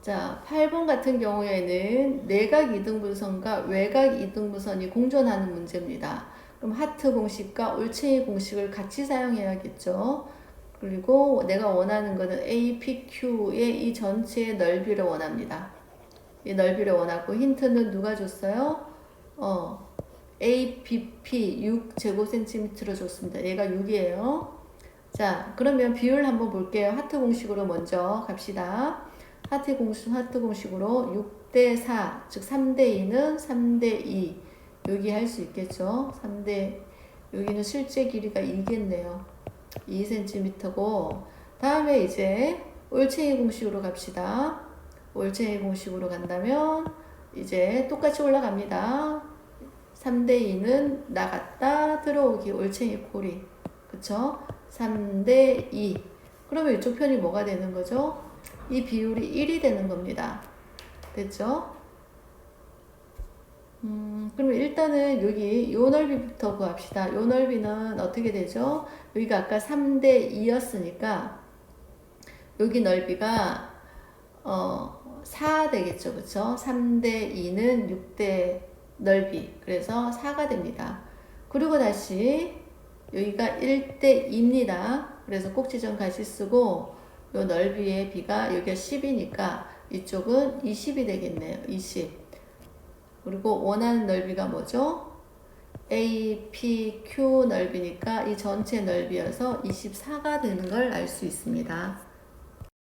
자, 8번 같은 경우에는 내각 이등분선과 외각 이등분선이 공존하는 문제입니다. 그럼 하트 공식과 올챙이 공식을 같이 사용해야겠죠. 그리고 내가 원하는 거는 APQ의 이 전체의 넓이를 원합니다. 이 넓이를 원하고 힌트는 누가 줬어요? 어, APP 6 제곱센티미터로 줬습니다. 얘가 6이에요. 자, 그러면 비율 한번 볼게요. 하트 공식으로 먼저 갑시다. 하트 공식, 하트 공식으로 6대 4, 즉 3대 2는 3대 2. 여기 할 수 있겠죠? 3대, 여기는 실제 길이가 2겠네요. 2cm고, 다음에 이제 올챙이 공식으로 갑시다. 올챙이 공식으로 간다면, 이제 똑같이 올라갑니다. 3대 2는 나갔다 들어오기 올챙이 꼬리. 그쵸? 3대 2. 그러면 이쪽 편이 뭐가 되는 거죠? 이 비율이 1이 되는 겁니다. 됐죠? 음, 그러면 일단은 여기 요 넓이부터 구합시다. 요 넓이는 어떻게 되죠? 여기가 아까 3대 2였으니까 여기 넓이가 어, 4 되겠죠. 그쵸? 3대 2는 6대 넓이. 그래서 4가 됩니다. 그리고 다시 여기가 1대 2입니다. 그래서 꼭지점 같이 쓰고 요 넓이의 비가 여기가 10이니까 이쪽은 20이 되겠네요. 20. 그리고 원하는 넓이가 뭐죠? APQ 넓이니까 이 전체 넓이여서 24가 되는 걸 알 수 있습니다.